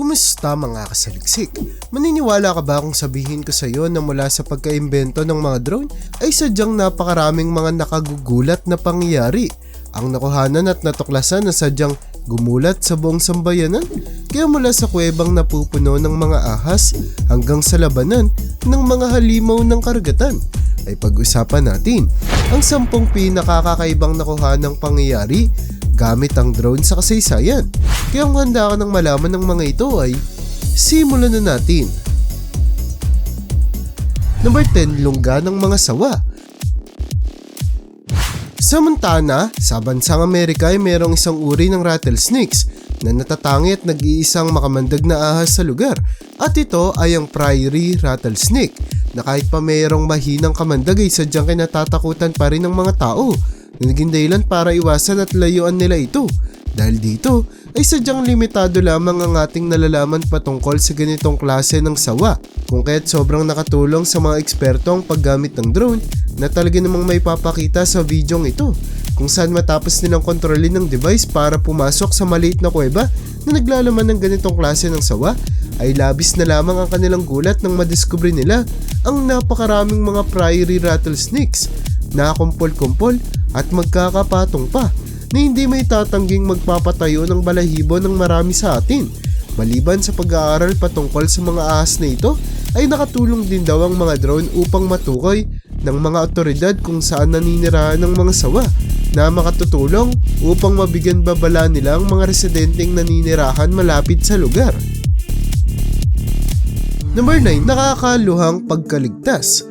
Kumusta mga kasaliksik? Maniniwala ka ba kung sabihin ko sa iyo na mula sa pagkaimbento ng mga drone ay sadyang napakaraming mga nakagugulat na pangyayari? Ang nakuhanan at natuklasan na sadyang gumulat sa buong sambayanan? Kaya mula sa kuwebang napupuno ng mga ahas hanggang sa labanan ng mga halimaw ng karagatan ay pag-usapan natin ang sampung pinakakakaibang nakuhanang pangyayari gamit ang drone sa kasaysayan. Kaya kung handa ka ng malaman ng mga ito ay simulan na natin. Number 10, lungga ng mga sawa. Sa Montana, sa bansang Amerika ay mayroong isang uri ng rattlesnakes na natatangi at nag-iisang makamandag na ahas sa lugar. At ito ay ang prairie rattlesnake na kahit pa mayroong mahinang kamandag ay sadyang kinatatakutan pa rin ng mga tao na naging dahilan para iwasan at layuan nila ito. Dahil dito ay sadyang limitado lamang ang ating nalalaman patungkol sa ganitong klase ng sawa kung kaya't sobrang nakatulong sa mga eksperto ang paggamit ng drone na talaga namang may papakita sa videong ito kung saan matapos nilang kontrolin ng device para pumasok sa maliit na kuweba na naglalaman ng ganitong klase ng sawa ay labis na lamang ang kanilang gulat nang madiskubre nila ang napakaraming mga prairie rattlesnakes na kumpol-kumpol at magkakapatong pa na hindi may tatangging magpapatayo ng balahibo ng marami sa atin. Maliban sa pag-aaral patungkol sa mga ahas na ito, ay nakatulong din daw ang mga drone upang matukoy ng mga otoridad kung saan naninirahan ng mga sawa na makatutulong upang mabigyan babala nila ang mga residenteng naninirahan malapit sa lugar. Number 9, nakakaluhang pagkaligtas.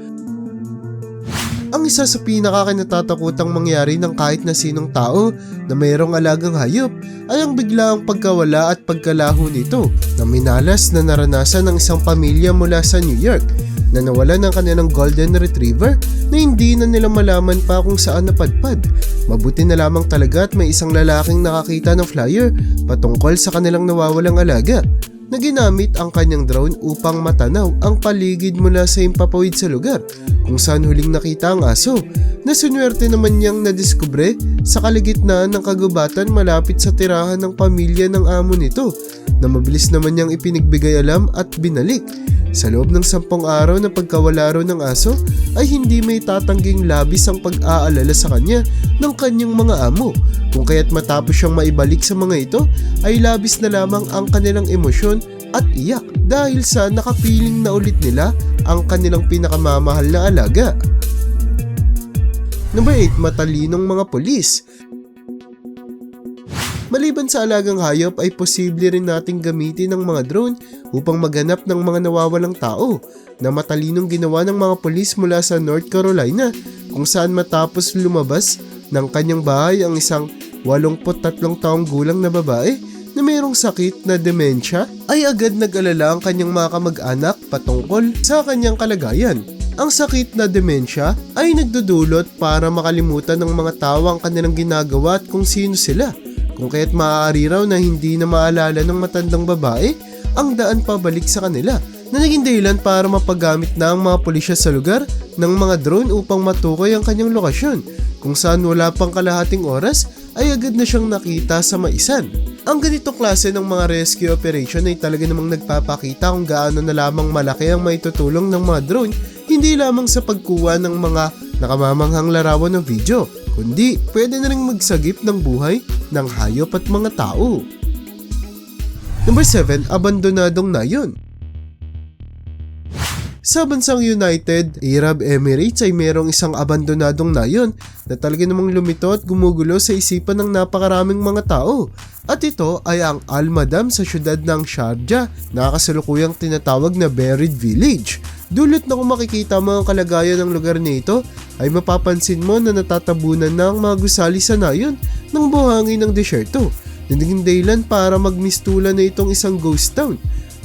Ang isa sa pinakakinatatakutang mangyari ng kahit na sinong tao na mayroong alagang hayop ay ang biglaang pagkawala at pagkalaho nito na minalas na naranasan ng isang pamilya mula sa New York na nawala ng kanilang golden retriever na hindi na nila malaman pa kung saan napadpad. Mabuti na lamang talaga at may isang lalaking nakakita ng flyer patungkol sa kanilang nawawalang alaga na ginamit ang kanyang drone upang matanaw ang paligid mula sa impapawid sa lugar kung saan huling nakita ang aso na sunwerte naman niyang nadiskubre sa kaligitnaan ng kagubatan malapit sa tirahan ng pamilya ng amo nito na mabilis naman niyang ipinigbigay alam at binalik. Sa loob ng sampung araw na pagkawala raw ng aso ay hindi may tatangging labis ang pag-aalala sa kanya ng kanyang mga amo kung kaya't matapos siyang maibalik sa mga ito ay labis na lamang ang kanilang emosyon at iyak dahil sa nakapiling na ulit nila ang kanilang pinakamamahal na alaga. Number 8, matalinong mga pulis. Maliban sa alagang hayop ay posible rin nating gamitin ng mga drone upang maghanap ng mga nawawalang tao na matalinong ginawa ng mga pulis mula sa North Carolina kung saan matapos lumabas ng kanyang bahay ang isang 83 taong gulang na babae na mayroong sakit na demensya ay agad nag-alala ang kanyang mga kamag-anak patungkol sa kanyang kalagayan. Ang sakit na demensya ay nagdudulot para makalimutan ng mga tao ang kanilang ginagawa at kung sino sila. Kung kaya't maaari raw na hindi na maalala ng matandang babae ang daan pabalik sa kanila na naging dahilan para mapagamit na ang mga pulisya sa lugar ng mga drone upang matukoy ang kanyang lokasyon kung saan wala pang kalahating oras ay agad na siyang nakita sa maisan. Ang ganitong klase ng mga rescue operation ay talaga namang nagpapakita kung gaano na lamang malaki ang maitutulong ng mga drone hindi lamang sa pagkuha ng mga nakamamanghang larawan ng video, kundi pwede na rin magsagip ng buhay ng hayop at mga tao. Number 7, abandonadong nayon. Sa bansang United Arab Emirates ay merong isang abandonadong nayon na talaga namang lumito at gumugulo sa isipan ng napakaraming mga tao. At ito ay ang Al-Madam sa syudad ng Sharjah na kasalukuyang tinatawag na Buried Village. Dulot na kung makikita mo ang kalagayan ng lugar nito ay mapapansin mo na natatabunan na ang mga gusali sa nayon ng buhangin ng desyerto na naging dahilan para magmistulan na itong isang ghost town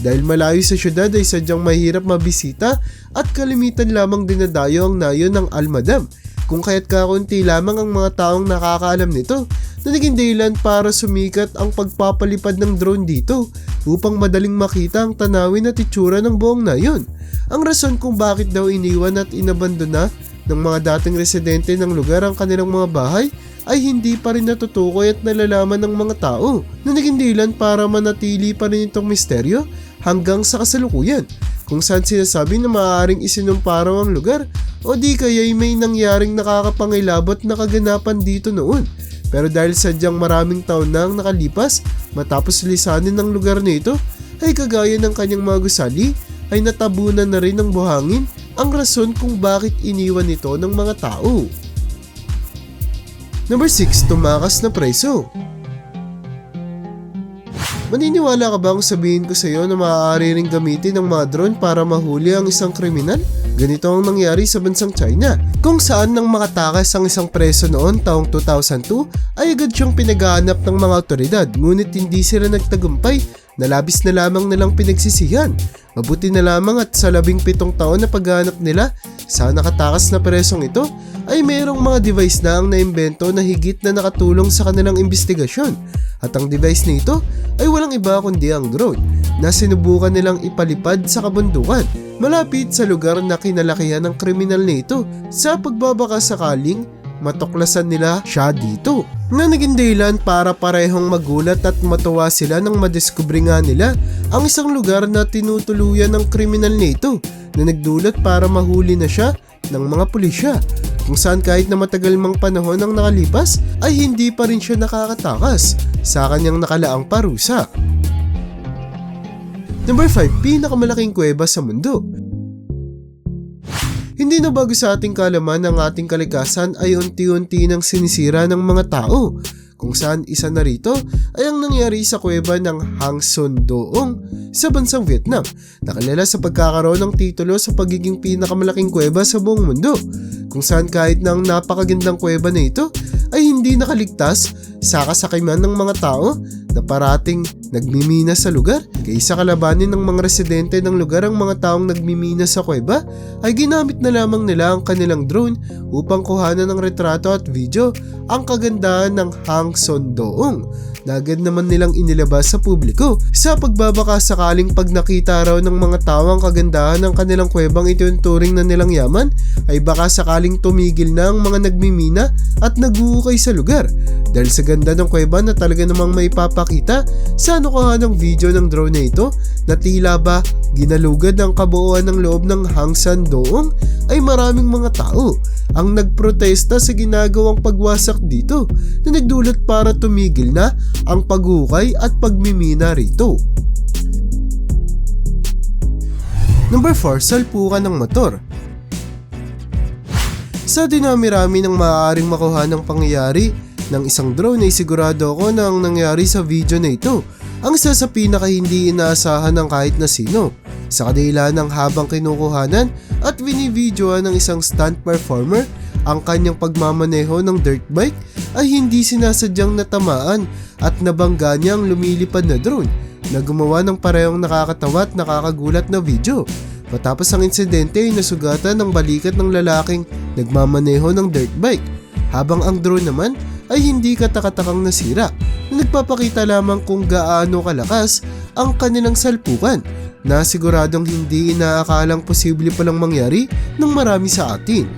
dahil malayo sa syudad ay sadyang mahirap mabisita at kalimitan lamang dinadayo ang nayon ng Almadam kung kaya't kakunti lamang ang mga taong nakakaalam nito na naging dahilan para sumikat ang pagpapalipad ng drone dito upang madaling makita ang tanawin at itsura ng buong nayon. Ang rason kung bakit daw iniwan at inabandona ng mga dating residente ng lugar ang kanilang mga bahay ay hindi pa rin natutukoy at nalalaman ng mga tao na naging dahilan para manatili pa rin itong misteryo hanggang sa kasalukuyan kung saan sinasabi na maaaring isinumpa raw ang lugar o di kaya'y may nangyaring nakakapangilabot na kaganapan dito noon. Pero dahil sadyang maraming taon na ang nakalipas matapos lisanin ng lugar na ito, ay kagaya ng kanyang mga gusali ay natabunan na rin ng buhangin ang rason kung bakit iniwan ito ng mga tao. Number 6, tumakas na preso. Maniniwala ka ba kung sabihin ko sa iyo na maaari ring gamitin ng mga drone para mahuli ang isang kriminal? Ganito ang nangyari sa bansang China, kung saan nang makatakas ang isang preso noon taong 2002 ay agad siyang pinagahanap ng mga otoridad ngunit hindi sila nagtagumpay na labis na lamang nilang pinagsisihan. Mabuti na lamang at sa labing pitong taon na paghanap nila sa nakatakas na presong ito ay mayroong mga device na ang naimbento na higit na nakatulong sa kanilang investigasyon. At ang device na ito ay walang iba kundi ang drone na sinubukan nilang ipalipad sa kabundukan malapit sa lugar na kinalakihan ng kriminal na ito sa pagbabaka sakaling matuklasan nila siya dito. Na naging dahilan para parehong magulat at matuwa sila nang madiskubre nga nila ang isang lugar na tinutuluyan ng kriminal na ito na nagdulot para mahuli na siya ng mga pulisya kung saan kahit na matagal mang panahon ang nakalipas ay hindi pa rin siya nakakatakas sa kanyang nakalaang parusa. Number 5, pinakamalaking kuweba sa mundo. Hindi na bago sa ating kalaman ang ating kalikasan ay unti-unti nang sinisira ng mga tao kung saan isa na rito ay ang nangyari sa kuweba ng Hang Son Doong sa bansang Vietnam nakilala sa pagkakaroon ng titulo sa pagiging pinakamalaking kuweba sa buong mundo kung saan kahit na ang napakagandang kuweba na ito ay hindi nakaligtas sa kasakiman ng mga tao na parating nagmimina sa lugar. Kaysa kalabanin ng mga residente ng lugar ang mga taong nagmimina sa kuweba, ay ginamit na lamang nila ang kanilang drone upang kuhanan ng retrato at video ang kagandahan ng Hang Son Doong na agad naman nilang inilabas sa publiko sa pagbabaka sakaling pag nakita raw ng mga tao ang kagandahan ng kanilang kuwebang ituturing na nilang yaman ay baka sakaling tumigil na ang mga nagmimina at naguukay sa lugar dahil sa ganda ng kuweba na talaga namang may papakita sa nakuha ng video ng drone na ito na tila ba ginalugad ang kabuuan ng loob ng Hangsan Doong ay maraming mga tao ang nagprotesta sa ginagawang pagwasak dito na nagdulot para tumigil na ang paghukay at pagmimina rito. Number 4, salpukan ng motor. Sa dinami-rami ng maaaring makuha ng pangyayari ng isang drone ay sigurado ako na ang nangyari sa video na ito ang isa sa pinaka hindi inaasahan ng kahit na sino. Sa kadila ng habang kinukuhanan at binibidyoan ng isang stunt performer ang kanyang pagmamaneho ng dirt bike ay hindi sinasadyang natamaan at nabangga niya ang lumilipad na drone na gumawa ng parehong nakakatawa at nakakagulat na video. Matapos ang insidente ay nasugatan ng balikat ng lalaking nagmamaneho ng dirt bike habang ang drone naman ay hindi katakatakang nasira na nagpapakita lamang kung gaano kalakas ang kanilang salpukan na siguradong hindi inaakalang posible palang mangyari ng marami sa atin.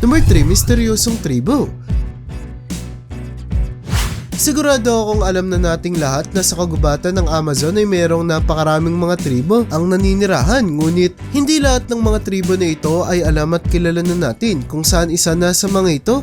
Number 3, misteryosong tribo. Sigurado akong alam na nating lahat na sa kagubatan ng Amazon ay mayroong napakaraming mga tribo ang naninirahan ngunit hindi lahat ng mga tribo na ito ay alam at kilala na natin kung saan isa na sa mga ito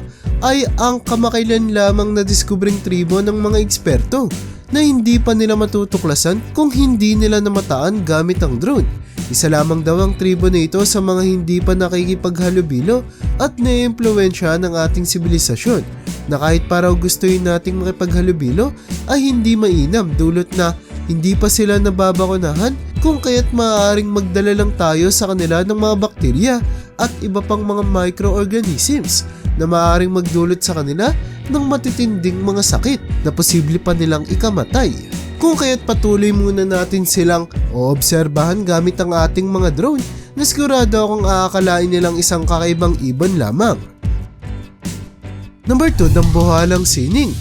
ay ang kamakailan lamang na diskubring tribo ng mga eksperto na hindi pa nila matutuklasan kung hindi nila namataan gamit ang drone. Isa lamang daw ang tribo na ito sa mga hindi pa nakikipaghalubilo at naiimpluwensya ng ating sibilisasyon na kahit para gustuin nating makipaghalubilo ay hindi mainam dulot na hindi pa sila nababakunahan kung kaya't maaaring magdala lang tayo sa kanila ng mga bakterya at iba pang mga microorganisms na maaaring magdulot sa kanila ng matitinding mga sakit na posible pa nilang ikamatay. Kung kaya't patuloy muna natin silang oobserbahan gamit ang ating mga drone na sigurado akong aakalain nilang isang kakaibang ibon lamang. Number 2, dambuhalang sining.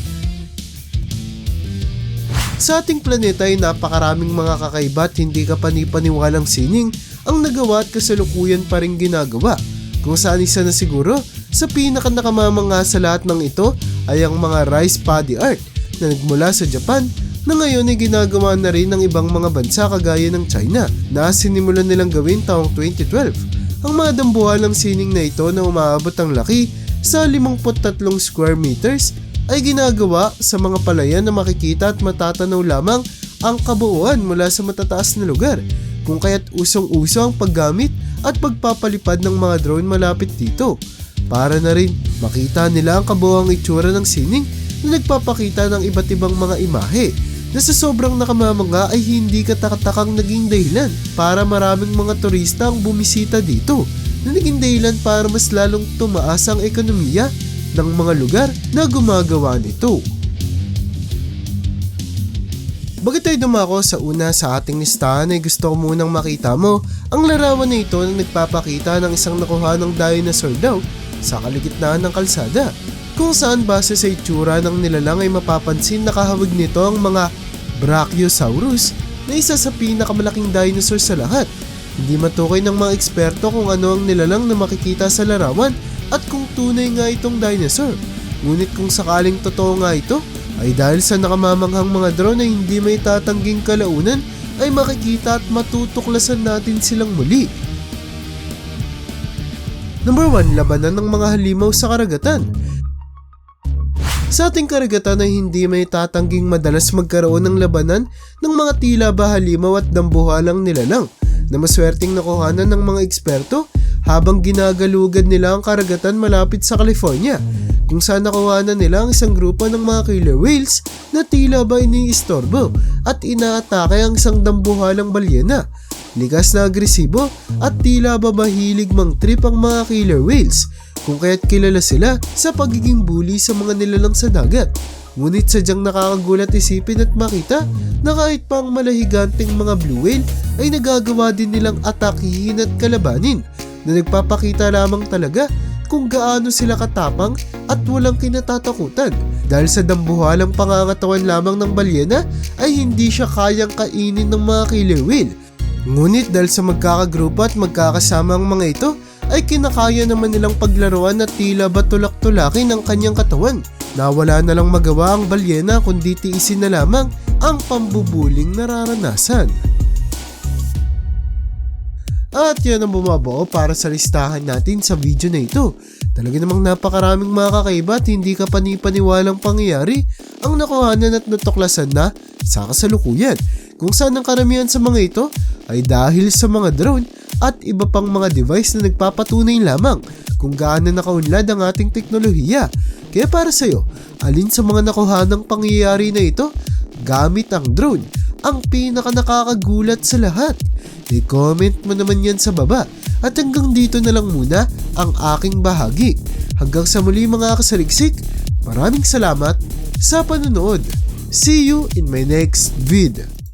Sa ating planeta ay napakaraming mga kakaiba at hindi ka panipaniwalang sining ang nagawa at kasalukuyan pa rin ginagawa. Kung saan isa na siguro sa pinaka nakamamanga sa lahat ng ito ay ang mga rice paddy art na nagmula sa Japan na ngayon ay ginagawa na rin ng ibang mga bansa kagaya ng China na sinimulan nilang gawin taong 2012. Ang mga dambuhalang sining na ito na umaabot ang laki sa 53 square meters ay ginagawa sa mga palayan na makikita at matatanaw lamang ang kabuuan mula sa matataas na lugar kung kaya't usong-uso ang paggamit at pagpapalipad ng mga drone malapit dito para na rin makita nila ang kabuuang itsura ng sining na nagpapakita ng iba't ibang mga imahe na sa sobrang nakamamanga ay hindi katakatakang naging dahilan para maraming mga turista ang bumisita dito na naging dahilan para mas lalong tumaas ang ekonomiya ng mga lugar na gumagawa nito. Bago tayo dumako sa una sa ating listahan ay gusto ko munang makita mo ang larawan na ito na nagpapakita ng isang nakuha ng dinosaur daw sa kaligitnaan ng kalsada kung saan base sa itsura ng nilalang ay mapapansin nakahawig nito ang mga Brachiosaurus na isa sa pinakamalaking dinosaur sa lahat. Hindi matukoy ng mga eksperto kung ano ang nilalang na makikita sa larawan at kung tunay nga itong dinosaur. Ngunit kung sakaling totoo nga ito, ay dahil sa nakamamanghang mga drone na hindi may tatangging kalaunan ay makikita at matutuklasan natin silang muli. Number 1, labanan ng mga halimaw sa karagatan. Sa ating karagatan ay hindi may tatangging madalas magkaroon ng labanan ng mga tila ba halimaw at dambuhalang nilalang na maswerteng nakuhanan ng mga eksperto habang ginagalugan nila ang karagatan malapit sa California kung saan nakuhanan nila ang isang grupo ng mga killer whales na tila ba iniistorbo at inaatake ang isang dambuhalang balyena. Likas na agresibo at tila ba mahilig mang trip ang mga killer whales kung kaya't kilala sila sa pagiging bully sa mga nilalang sa dagat. Ngunit sadyang nakakagulat isipin at makita na kahit pa ang malahiganting mga blue whale ay nagagawa din nilang atakihin at kalabanin na nagpapakita lamang talaga kung gaano sila katapang at walang kinatatakutan. Dahil sa dambuhalang pangangatawan lamang ng balyena ay hindi siya kayang kainin ng mga killer whale. Ngunit dahil sa magkakagrupo at magkakasama ang mga ito ay kinakaya naman nilang paglaruan at tila ba tulak-tulakin ang kanyang katawan. Nawala na lang magawa ang balyena kundi tiisin na lamang ang pambubuling nararanasan. At yan ang bumabuo para sa listahan natin sa video na ito. Talaga namang napakaraming mga kakaiba at hindi ka panipaniwalang pangyayari ang nakuhanan at natuklasan na sa kasalukuyan. Kung saan ang karamihan sa mga ito ay dahil sa mga drone at iba pang mga device na nagpapatunay lamang kung gaano nakaunlad ang ating teknolohiya. Kaya para sa'yo, alin sa mga nakuhanang pangyayari na ito gamit ang drone ang pinaka nakakagulat sa lahat? I-comment mo naman yan sa baba. At hanggang dito na lang muna ang aking bahagi. Hanggang sa muli mga kasaliksik, maraming salamat sa panonood. See you in my next vid.